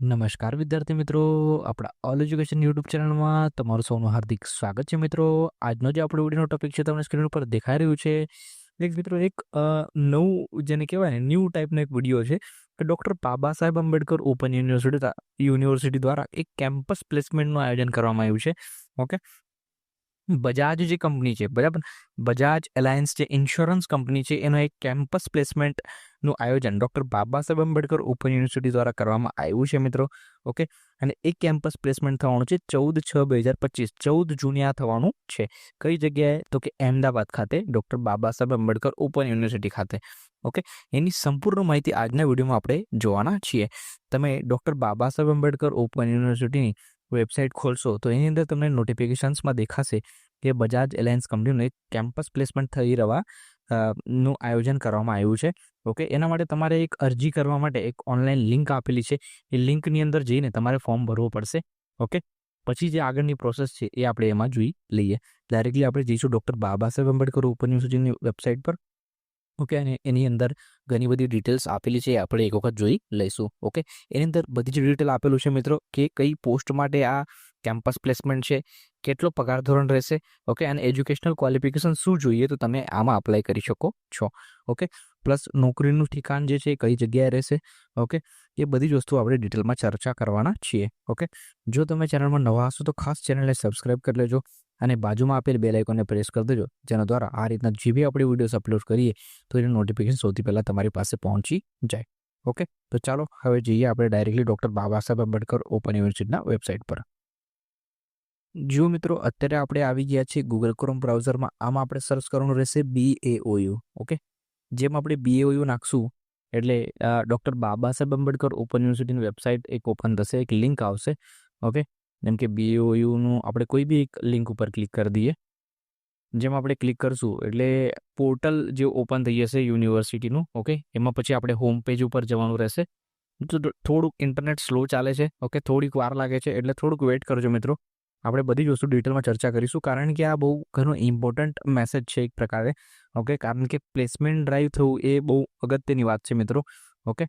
નમસ્કાર વિદ્યાર્થી મિત્રો, આપણા ઓલ એજ્યુકેશન યુટ્યુબ ચેનલમાં તમારું સૌનું હાર્દિક સ્વાગત છે મિત્રો. આજનો જે આપણો વિડીયોનો ટોપિક છે, તમને સ્ક્રીન ઉપર દેખાઈ રહ્યું છે. એક મિત્રો, એક નવું જેને કહેવાય ને ન્યૂ ટાઈપનો એક વીડિયો છે કે doctor Baba Saheb Ambedkar open university university દ્વારા એક કેમ્પસ પ્લેસમેન્ટનું આયોજન કરવામાં આવ્યું છે. ઓકે બજાજ જે કંપની છે બરાબર બજાજ એલાયન્સ જે ઇન્સ્યોરન્સ કંપની છે એનો એક કેમ્પસ પ્લેસમેન્ટનું આયોજન doctor Baba Saheb Ambedkar open university દ્વારા કરવામાં આવ્યું છે મિત્રો ઓકે અને એ કેમ્પસ પ્લેસમેન્ટ થવાનું છે ચૌદ છ બે હજાર પચીસ ચૌદ જૂને થવાનું છે કઈ જગ્યાએ તો કે અમદાવાદ ખાતે doctor Baba Saheb Ambedkar open university ખાતે ઓકે એની સંપૂર્ણ માહિતી આજના વિડીયોમાં આપણે જોવાના છીએ. તમે ડૉક્ટર બાબા સાહેબ આંબેડકર ઓપન યુનિવર્સિટીની વેબસાઇટ ખોલશો, તો એની અંદર તમને નોટિફિકેશન્સમાં દેખાશે કે બજાજ એલાયન્સ કંપનીનું એક કેમ્પસ પ્લેસમેન્ટ થઈ રહેવા નું આયોજન કરવામાં આવ્યું છે. ઓકે, એના માટે તમારે એક અરજી કરવા માટે એક ઓનલાઈન લિંક આપેલી છે. એ લિંકની અંદર જઈને તમારે ફોર્મ ભરવું પડશે. ઓકે, પછી જે આગળની પ્રોસેસ છે એ આપણે એમાં જોઈ લઈએ. ડાયરેક્ટલી આપણે જઈશું ડૉક્ટર બાબા સાહેબ આંબેડકર ઓપન યુનિવર્સિટીની વેબસાઇટ પર. ઓકે, અને એની અંદર ઘણી બધી ડિટેલ્સ આપેલી છે એ આપણે એક વખત જોઈ લઈશું. ઓકે, એની અંદર બધી જ ડિટેલ આપેલું છે મિત્રો, કે કઈ પોસ્ટ માટે આ કેમ્પસ પ્લેસમેન્ટ છે, કેટલો પગાર ધોરણ રહેશે, ઓકે, અને એજ્યુકેશનલ ક્વોલિફિકેશન શું જોઈએ, તો તમે આમાં અપ્લાય કરી શકો છો, ઓકે. પ્લસ નોકરીનું ઠિકાણ જે છે એ કઈ જગ્યાએ રહેશે, ઓકે. એ બધી જ વસ્તુ આપણે ડિટેલમાં ચર્ચા કરવાના છીએ, ઓકે. જો તમે ચેનલમાં નવા હશો, તો ખાસ ચેનલને સબસ્ક્રાઇબ કરી લેજો અને બાજુમાં આપેલ બે લાઇકોને પ્રેસ કરી દેજો, જેના દ્વારા આ રીતના જે બી આપણે વિડીયોઝ અપલોડ કરીએ, તો એનું નોટિફિકેશન સૌથી પહેલાં તમારી પાસે પહોંચી જાય, ઓકે. તો ચાલો, હવે જઈએ આપણે directly doctor Baba Saheb Ambedkar open યુનિવર્સિટીના વેબસાઇટ પર. જો મિત્રો અત્યારે આપણે આવી ગયા છીએ ગૂગલ ક્રોમ બ્રાઉઝરમાં આમાં આપણે સર્ચ કરવાનું રહેશે બી એ ઓયુ ઓકે? જેમ આપણે બી ઓયુ નાખશું, એટલે ડૉક્ટર બાબા સાહેબ આંબેડકર ઓપન યુનિવર્સિટીની વેબસાઇટ એક ઓપન થશે, એક લિંક આવશે, ઓકે? જેમ કે બી ઓયુનું આપણે કોઈ બી એક લિંક ઉપર ક્લિક કરી દઈએ. જેમ આપણે ક્લિક કરશું, એટલે પોર્ટલ જે ઓપન થઈ જશે યુનિવર્સિટીનું ઓકે? એમાં પછી આપણે હોમ પેજ ઉપર જવાનું રહેશે. થોડુંક ઇન્ટરનેટ સ્લો ચાલે છે, ઓકે? થોડીક વાર લાગે છે, એટલે થોડુંક વેઇટ કરજો મિત્રો. આપણે બધી જ વસ્તુ ડિટેલમાં ચર્ચા કરીશું. કારણ કે આ બહુ ઘણો ઇમ્પોર્ટન્ટ મેસેજ છે એક પ્રકારે. ઓકે કારણ કે પ્લેસમેન્ટ ડ્રાઈવ થવું એ બહુ અગત્યની વાત છે મિત્રો. ઓકે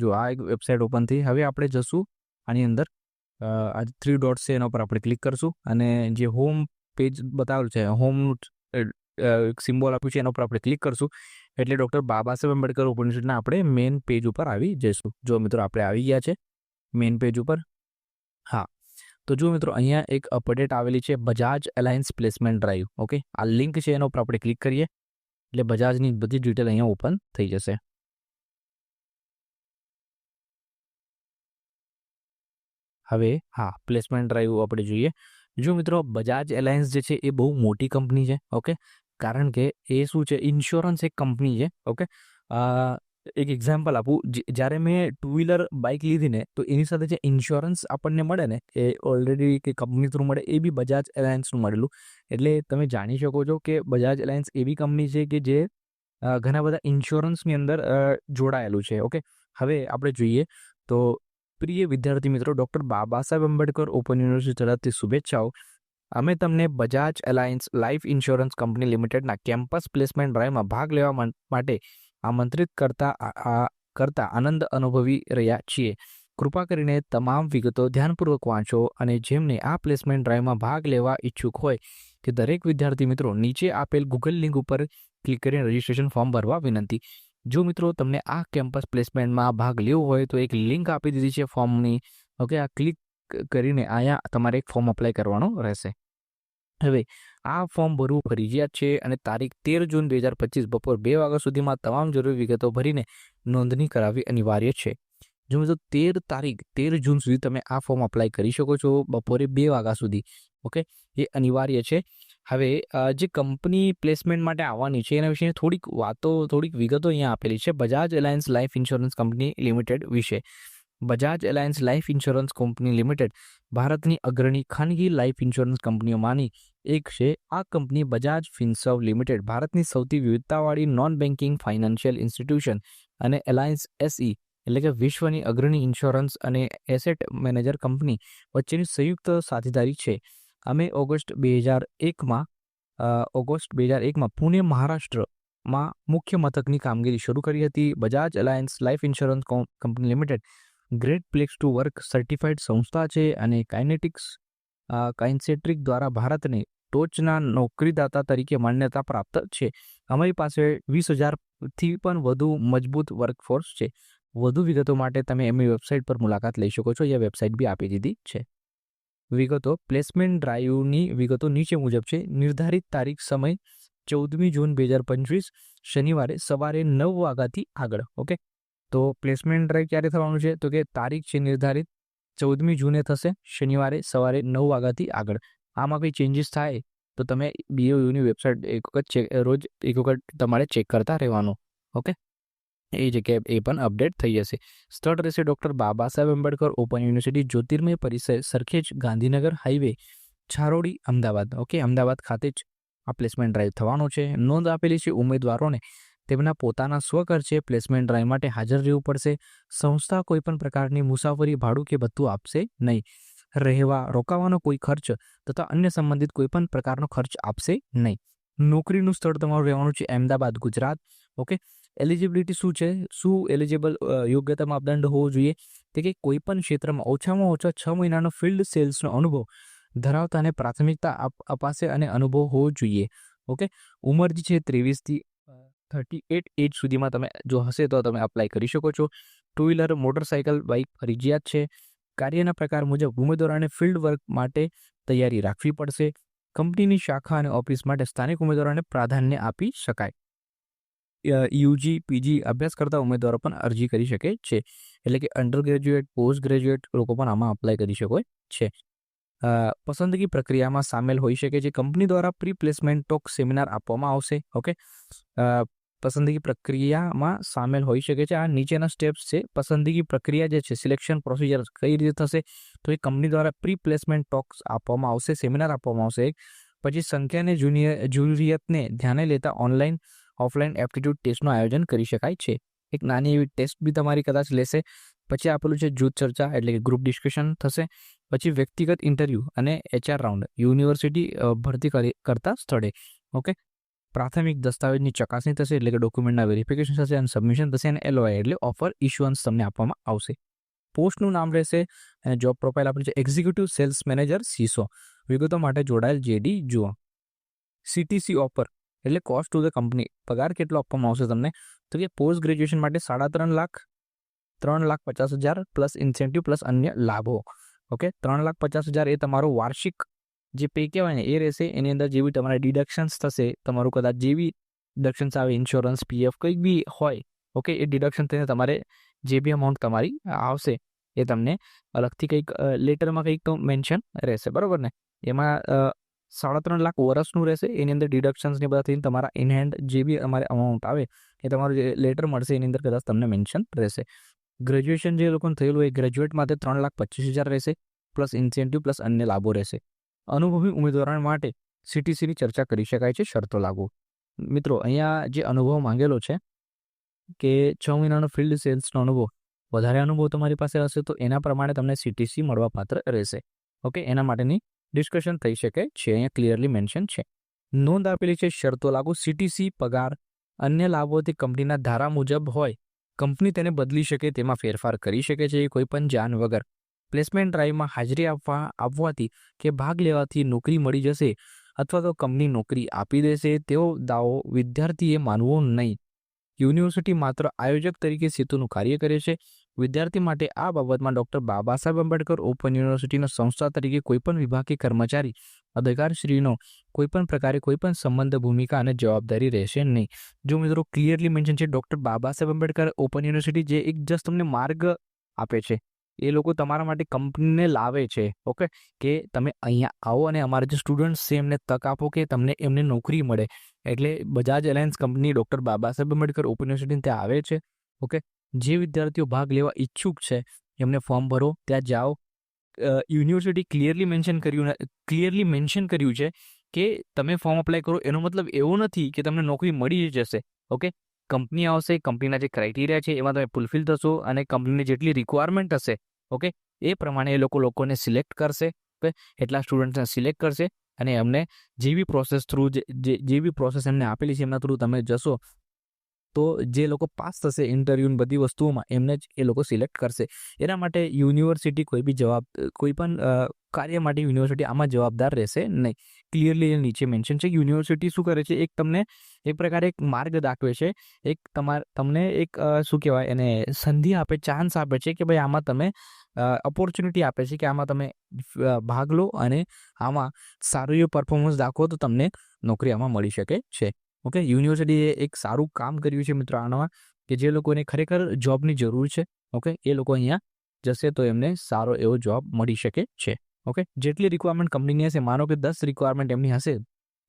જો આ એક વેબસાઇટ ઓપન થઈ, હવે આપણે જશું આની અંદર. આ થ્રી ડોટ્સ છે એના ઉપર આપણે ક્લિક કરશું. અને જે હોમ પેજ બતાવેલું છે હોમનું સિમ્બોલ આપ્યું છે એના ઉપર આપણે ક્લિક કરશું. એટલે ડૉક્ટર બાબા સાહેબ આંબેડકર ઓપન આપણે મેઇન પેજ ઉપર આવી જઈશું. જો મિત્રો આપણે આવી ગયા છે મેઇન પેજ ઉપર. હા. તો જો મિત્રો અહીંયા એક અપડેટ આવેલી છે Bajaj Allianz placement drive okay આ લિંક છે એના ઉપર આપણે ક્લિક કરીએ, એટલે બજાજની બધી ડિટેલ અહીંયા ઓપન થઈ જશે. હવે હા પ્લેસમેન્ટ ડ્રાઈવ આપણે જોઈએ. જો મિત્રો બજાજ એલાયન્સ જે છે, એ બહુ મોટી કંપની છે ઓકે કારણ કે એ શું છે ઇન્સ્યોરન્સ એક કંપની છે ઓકે એક એક્ઝામ્પલ આપું. જ્યારે મેં ટુ વ્હીલર બાઇક લીધી ને, તો એની સાથે જે ઇન્સ્યોરન્સ આપણને મળે ને, એ ઓલરેડી કે કંપની થ્રુ મળે, એ બી બજાજ એલાયન્સનું મળેલું. એટલે તમે જાણી શકો છો કે બજાજ એલાયન્સ એવી કંપની છે કે જે ઘણા બધા ઇન્સ્યોરન્સની અંદર જોડાયેલું છે ઓકે હવે આપણે જોઈએ તો પ્રિય વિદ્યાર્થી મિત્રો doctor Baba Saheb Ambedkar open university તરફથી શુભેચ્છાઓ. અમે તમને Bajaj Allianz life insurance company લિમિટેડના કેમ્પસ પ્લેસમેન્ટ ડ્રાઈવમાં ભાગ લેવા માટે આમંત્રિત કરતા કરતા આનંદ અનુભવી રહ્યા છીએ. કૃપા કરીને તમામ વિગતો ધ્યાનપૂર્વક વાંચો અને જેમને આ પ્લેસમેન્ટ ડ્રાઈવમાં ભાગ લેવા ઈચ્છુક હોય તે દરેક વિદ્યાર્થી મિત્રો નીચે આપેલ ગૂગલ લિંક ઉપર ક્લિક કરીને રજિસ્ટ્રેશન ફોર્મ ભરવા વિનંતી. જો મિત્રો તમને આ કેમ્પસ પ્લેસમેન્ટમાં ભાગ લેવો હોય તો એક લિંક આપી દીધી છે ફોર્મની. ઓકે, આ ક્લિક કરીને અહીંયા તમારે એક ફોર્મ અપ્લાય કરવાનો રહેશે. હવે આ ફોર્મ ભરવું ફરજિયાત છે અને તારીખ તેર જૂન બે હજાર પચીસ બપોર બે વાગ્યા સુધીમાં તમામ જરૂરી વિગતો ભરીને નોંધણી કરાવવી અનિવાર્ય છે. જો મિત્રો, તેર તારીખ, તેર જૂન સુધી તમે આ ફોર્મ અપ્લાય કરી શકો છો બપોરે બે વાગ્યા સુધી. ઓકે? એ અનિવાર્ય છે. હવે જે કંપની પ્લેસમેન્ટ માટે આવવાની છે એના વિશે થોડીક વાતો, થોડીક વિગતો અહીંયા આપેલી છે. Bajaj Allianz life insurance company limited વિશે. Bajaj Allianz life insurance company limited ભારતની અગ્રણી ખાનગી લાઈફ ઇન્સ્યોરન્સ કંપનીઓમાંની એક છે આ કંપની બજાજ ફિન્સર્વ લિમિટેડ ભારતની સૌથી વિવિધતાવાળી નોન બેન્કિંગ ફાઇનાન્શિયલ ઇન્સ્ટિટ્યુશન અને એલાયન્સ એસઈ એટલે કે વિશ્વની અગ્રણી ઇન્સ્યોરન્સ અને એસેટ મેનેજર કંપની વચ્ચેની સંયુક્ત સાથીદારી છે. અમે ઓગસ્ટ બે હજાર એકમાં ઓગસ્ટ બે હજાર એકમાં પુણે, મહારાષ્ટ્રમાં મુખ્ય મથકની કામગીરી શરૂ કરી હતી. Bajaj Allianz life insurance company limited great place to work certified સંસ્થા છે અને કાઇનેટિક્સ કાઇન્સેટ્રિક દ્વારા ભારતને ટોચના નોકરીદાતા તરીકે માન્યતા પ્રાપ્ત છે. અમારી પાસે વીસ હજારથી પણ વધુ મજબૂત વર્કફોર્સ છે. વધુ વિગતો માટે તમે એમની વેબસાઇટ પર મુલાકાત લઈ શકો છો. એ વેબસાઇટ બી આપી દીધી છે. વિગતો, પ્લેસમેન્ટ ડ્રાઈવની વિગતો નીચે મુજબ છે. નિર્ધારિત તારીખ, સમય ચૌદમી જૂન બે હજાર પંચવીસ, શનિવારે સવારે નવ વાગ્યાથી આગળ, ઓકે? તો પ્લેસમેન્ટ ડ્રાઈવ ક્યારે થવાનું છે? તો કે તારીખ છે નિર્ધારિત, ચૌદમી જૂને થશે, શનિવારે સવારે નવ વાગ્યાથી આગળ. આમાં કંઈ ચેન્જીસ થાય? તો તમે બીઓયુની વેબસાઇટ એક વખત ચેક રોજ એક વખત તમારે ચેક કરતા રહેવાનું ઓકે એ જગ્યાએ એ પણ અપડેટ થઈ જશે. સ્થળ રહેશે doctor Baba Saheb Ambedkar open university Jyotirmay Parisar, Sarkhej Gandhinagar highway Chharodi, Ahmedabad okay Ahmedabad ખાતે જ આ પ્લેસમેન્ટ ડ્રાઈવ થવાનો છે. નોંધ આપેલી છે ઉમેદવારોને. તેમના પોતાના સ્વખર્ચે પ્લેસમેન્ટ ડ્રાઈવ માટે હાજર રહેવું પડશે. સંસ્થા કોઈપણ પ્રકારની મુસાફરી, ભાડું કે ભથ્થું આપશે નહીં. રહેવા, રોકાવાનો કોઈ ખર્ચ તથા અન્ય સંબંધિત કોઈપણ પ્રકારનો ખર્ચ આપશે નહીં. નોકરીનું સ્થળ તમારું રહેવાનું છે અમદાવાદ ગુજરાત. ઓકે? એલિજિબિલિટી શું છે? શું એલિજિબલ યોગ્યતા માપદંડ હોવો જોઈએ? તે કે કોઈપણ ક્ષેત્રમાં ઓછામાં ઓછા છ મહિનાનો ફિલ્ડ સેલ્સનો અનુભવ ધરાવતાને પ્રાથમિકતા અપાશે અને અનુભવ હોવો જોઈએ. ઓકે? ઉંમર જે છે ત્રેવીસથી થર્ટી એટ એજ સુધીમાં તમે જો હશે તો તમે અપ્લાય કરી શકો છો. ટુ વ્હીલર મોટરસાઇકલ બાઇક ફરજિયાત છે. કાર્યના પ્રકાર મુજબ ઉમેદવારોને ફિલ્ડ વર્ક માટે તૈયારી રાખવી પડશે. કંપનીની શાખા અને ઓફિસ માટે સ્થાનિક ઉમેદવારોને પ્રાધાન્ય આપી શકાય. યુજી, પીજી અભ્યાસ કરતા ઉમેદવારો પણ અરજી કરી શકે છે. એટલે કે અંડર ગ્રેજ્યુએટ પોસ્ટ ગ્રેજ્યુએટ લોકો પણ આમાં અપ્લાય કરી શકો છે. પસંદગી પ્રક્રિયામાં સામેલ હોઈ શકે છે. કંપની દ્વારા પ્રી પ્લેસમેન્ટ ટોક સેમિનાર આપવામાં આવશે. ઓકે પસંદગી પ્રક્રિયામાં સામેલ હોઈ શકે છે. આ નીચેના સ્ટેપ્સ છે. પસંદગી પ્રક્રિયા જે છે સિલેક્શન પ્રોસિજર કઈ રીતે થશે? તો એ કંપની દ્વારા પ્રી પ્લેસમેન્ટ ટોક્સ આપવામાં આવશે સેમિનાર આપવામાં આવશે પછી સંખ્યાને જુનિયર જરૂરિયાતને ધ્યાને લેતા ઓનલાઈન ઓફલાઈન એપ્ટિટ્યૂડ ટેસ્ટનું આયોજન કરી શકાય છે. એક નાની એવી ટેસ્ટ બી તમારી કદાચ લેશે. પછી આપેલું છે, જૂથ ચર્ચા એટલે કે ગ્રુપ ડિસ્કશન થશે. પછી વ્યક્તિગત ઇન્ટરવ્યૂ અને એચઆર રાઉન્ડ યુનિવર્સિટી ભરતી કરતા સ્થળે. ઓકે? પ્રાથમિક દસ્તાવેજની ચકાસણી થશે એટલે કે ડોક્યુમેન્ટના વેરિફિકેશન થશે અને સબમિશન થશે અને એલઓઆઈ એટલે ઓફર ઇશ્યુઅન્સ તમને આપવામાં આવશે. પોસ્ટનું નામ રહેશે અને જોબ પ્રોફાઇલ આપણે છે. એક્ઝિક્યુટિવ સેલ્સ મેનેજર સીસો. વિગતો માટે જોડાયેલ જેડી જુઓ. સીટીસી ઓફર એટલે કોસ્ટ ટુ ધ કંપની પગાર કેટલો આપવામાં આવશે તમને? તો કે પોસ્ટ ગ્રેજ્યુએશન માટે સાડા ત્રણ લાખ ત્રણ લાખ પચાસ હજાર પ્લસ ઇન્સેન્ટિવ પ્લસ અન્ય લાભો. ઓકે ત્રણ લાખ પચાસ હજાર એ તમારો વાર્ષિક જે પે કહેવાય ને, એ રહેશે. એની અંદર જેવી તમારે ડિડક્શન્સ થશે, તમારું કદાચ જેવી ડિડક્શન્સ આવે ઇન્સ્યોરન્સ પીએફ કંઈક બી હોય ઓકે એ ડિડક્શન થઈને તમારે જે બી અમાઉન્ટ તમારી આવશે, એ તમને અલગથી કંઈક લેટરમાં કંઈક મેન્શન રહેશે, બરાબર ને? એમાં સાડા ત્રણ લાખ વર્ષનું રહેશે. એની અંદર ડિડક્શન્સ ને બધા થઈને તમારા ઇન હેન્ડ જે બી અમારે અમાઉન્ટ આવે, એ તમારું જે લેટર મળશે, એની અંદર કદાચ તમને મેન્શન રહેશે. ગ્રેજ્યુએશન જે લોકોને થયેલું હોય ગ્રેજ્યુએટ માટે ત્રણ લાખ પચીસ હજાર રહેશે પ્લસ ઇન્સેન્ટિવ પ્લસ અન્ય લાભો રહેશે. અનુભવી ઉમેદવારો માટે સીટીસીની ચર્ચા કરી શકાય છે, શરતો લાગુ. મિત્રો, અહીંયા જે અનુભવ માંગેલો છે કે છ મહિનાનો ફિલ્ડ સેલ્સનો અનુભવ, વધારે અનુભવ તમારી પાસે હશે તો એના પ્રમાણે તમને સીટીસી મળવાપાત્ર રહેશે. ઓકે? એના માટેની ડિસ્કશન થઈ શકે છે, અહીંયા ક્લિયરલી મેન્શન છે. નોંધ આપેલી છે, શરતો લાગુ. સીટીસી પગાર અન્ય લાભોથી કંપનીના ધારા મુજબ હોય, કંપની તેને બદલી શકે, તેમાં ફેરફાર કરી શકે છે કોઈ પણ જાન વગર. પ્લેસમેન્ટ ડ્રાઈવમાં હાજરી આપવા, આપવાથી કે ભાગ લેવાથી નોકરી મળી જશે અથવા તો કંપની નોકરી આપી દેશે તેવો દાવો વિદ્યાર્થીએ માનવો નહીં. યુનિવર્સિટી માત્ર આયોજક તરીકે સેતુનું કાર્ય કરે છે. વિદ્યાર્થી માટે આ બાબતમાં ડૉક્ટર બાબા સાહેબ આંબેડકર ઓપન યુનિવર્સિટીના સંસ્થા તરીકે કોઈપણ વિભાગીય કર્મચારી, અધિકારશ્રીનો કોઈપણ પ્રકારે કોઈપણ સંબંધ, ભૂમિકા અને જવાબદારી રહેશે નહીં. જો મિત્રો, ક્લિયરલી મેન્શન છે, doctor Baba Saheb Ambedkar open university જે એક જસ્ટ તમને માર્ગ આપે છે. એ લોકો તમારા માટે કંપનીને લાવે છે, ઓકે? કે તમે અહીંયા આવો અને અમારા જે સ્ટુડન્ટ્સ છે એમને તક આપો કે તમને એમને નોકરી મળે. એટલે Bajaj Allianz company doctor Baba Ambedkar open university ત્યાં આવે છે, ઓકે? જે વિદ્યાર્થીઓ ભાગ લેવા ઈચ્છુક છે, એમને ફોર્મ ભરો, ત્યાં જાઓ. યુનિવર્સિટી ક્લિયરલી મેન્શન કર્યું ક્લિયરલી મેન્શન કર્યું છે કે તમે ફોર્મ અપ્લાય કરો. એનો મતલબ એવો નથી કે તમને નોકરી મળી જશે, ઓકે? કંપની આવશે, કંપનીના જે ક્રાઇટેરિયા છે, એમાં તમે ફૂલફિલ થશો અને કંપનીની જેટલી રિક્વાયરમેન્ટ હશે ઓકે એ પ્રમાણે એ લોકો લોકોને સિલેક્ટ કરશે ઓકે એટલા સ્ટુડન્ટ્સને સિલેક્ટ કરશે અને એમને જે બી પ્રોસેસ થ્રુ જે જે બી પ્રોસેસ એમને આપેલી છે એમના થ્રુ તમે જશો, તો જે લોકો પાસ થશે ઇન્ટરવ્યૂ બધી વસ્તુઓમાં, એમને જ એ લોકો સિલેક્ટ કરશે. એના માટે યુનિવર્સિટી કોઈ બી જવાબ, કોઈ પણ કાર્ય માટે યુનિવર્સિટી આમાં જવાબદાર રહેશે નહીં. ક્લિયરલી નીચે મેન્શન છે. યુનિવર્સિટી શું કરે છે? એક તમને એક પ્રકારે એક માર્ગ દાખવે છે. એક તમાર, તમને એક શું કહેવાય? એને સંધિ આપે ચાન્સ આપે છે કે ભાઈ આમાં તમે ઓપોર્ચ્યુનિટી આપે છે કે આમાં તમે ભાગ લો અને આમાં સારું એવું પરફોર્મન્સ દાખવો તો તમને નોકરી આમાં મળી શકે છે. ઓકે? યુનિવર્સિટીએ એક સારું કામ કર્યું છે મિત્રો આનામાં કે જે લોકોને ખરેખર જોબની જરૂર છે. ઓકે? એ લોકો અહીંયા જશે તો એમને સારો એવો જોબ મળી શકે છે. ઓકે જેટલી રિક્વાયરમેન્ટ કંપનીની હશે, માનો કે દસ રિક્વાયરમેન્ટ એમની હશે,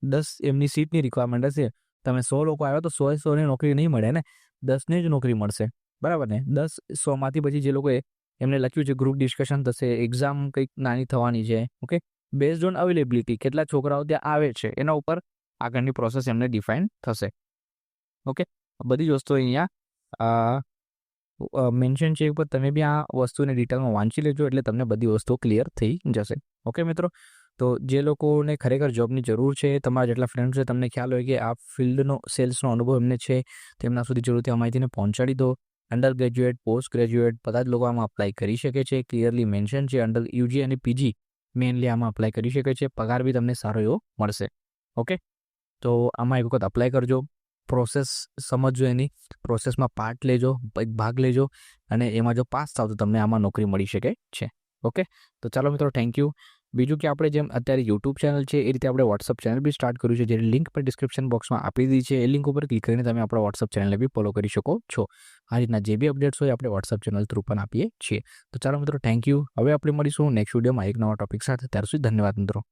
દસ એમની સીટની રિક્વાયરમેન્ટ હશે, તમે સો લોકો આવ્યા તો સો સોને નોકરી નહીં મળે ને? દસને જ નોકરી મળશે. બરાબર ને? દસ સોમાંથી પછી જે લોકોએ એમને લખ્યું છે ગ્રુપ ડિસ્કશન થશે એક્ઝામ કંઈક નાની થવાની છે ઓકે બેઝડ ઓન અવેલેબિલિટી કેટલા છોકરાઓ ત્યાં આવે છે, એના ઉપર આગળની પ્રોસેસ એમને ડિફાઇન થશે. ઓકે બધી જ વસ્તુ અહીંયા મેન્શન છે ઉપર તમે બી આ વસ્તુને ડિટેલમાં વાંચી લેજો એટલે તમને બધી વસ્તુઓ ક્લિયર થઈ જશે. ઓકે મિત્રો? તો જે લોકોને ખરેખર જોબની જરૂર છે, તમારા જેટલા ફ્રેન્ડ્સ છે, તમને ખ્યાલ હોય કે આ ફિલ્ડનો સેલ્સનો અનુભવ એમને છે, તેમના સુધી જરૂરથી આ માહિતીને પહોંચાડી દો. અંડર ગ્રેજ્યુએટ પોસ્ટ ગ્રેજ્યુએટ બધા જ લોકો આમાં અપ્લાય કરી શકે છે ક્લિયરલી મેન્શન છે અંડર યુજી અને પીજી મેઇનલી આમાં અપ્લાય કરી શકે છે, પગાર બી તમને સારો એવો મળશે. ઓકે? તો આમાં એક વખત અપ્લાય કરજો. પ્રોસેસ સમજો એની. પ્રોસેસમાં પાર્ટ લેજો ભાગ લેજો અને એમાં જો પાસ થાવ તો તમને આમાં નોકરી મળી શકે છે. ઓકે? તો ચાલો મિત્રો થેન્ક યુ બીજું કે આપણે જેમ અત્યારે યુટ્યુબ ચેનલ છે, એ રીતે આપણે વોટ્સઅપ ચેનલ બી સ્ટાર્ટ કર્યું છે, જેની લિંક પણ ડિસ્ક્રિપ્શન બોક્સમાં આપી દીધી છે. એ લિંક ઉપર ક્લિક કરીને તમે આપણા વોટ્સઅપ ચેનલને બી ફોલો કરી શકો છો. આ રીતના જે બી અપડેટ્સ હોય, આપણે વોટ્સઅપ ચેનલ થ્રુ પણ આપીએ છીએ. તો ચાલો મિત્રો થેન્ક યુ હવે આપણે મળીશું નેક્સ્ટ વિડીયોમાં એક નવા ટોપિક સાથે. ત્યાર સુધી ધન્યવાદ મિત્રો.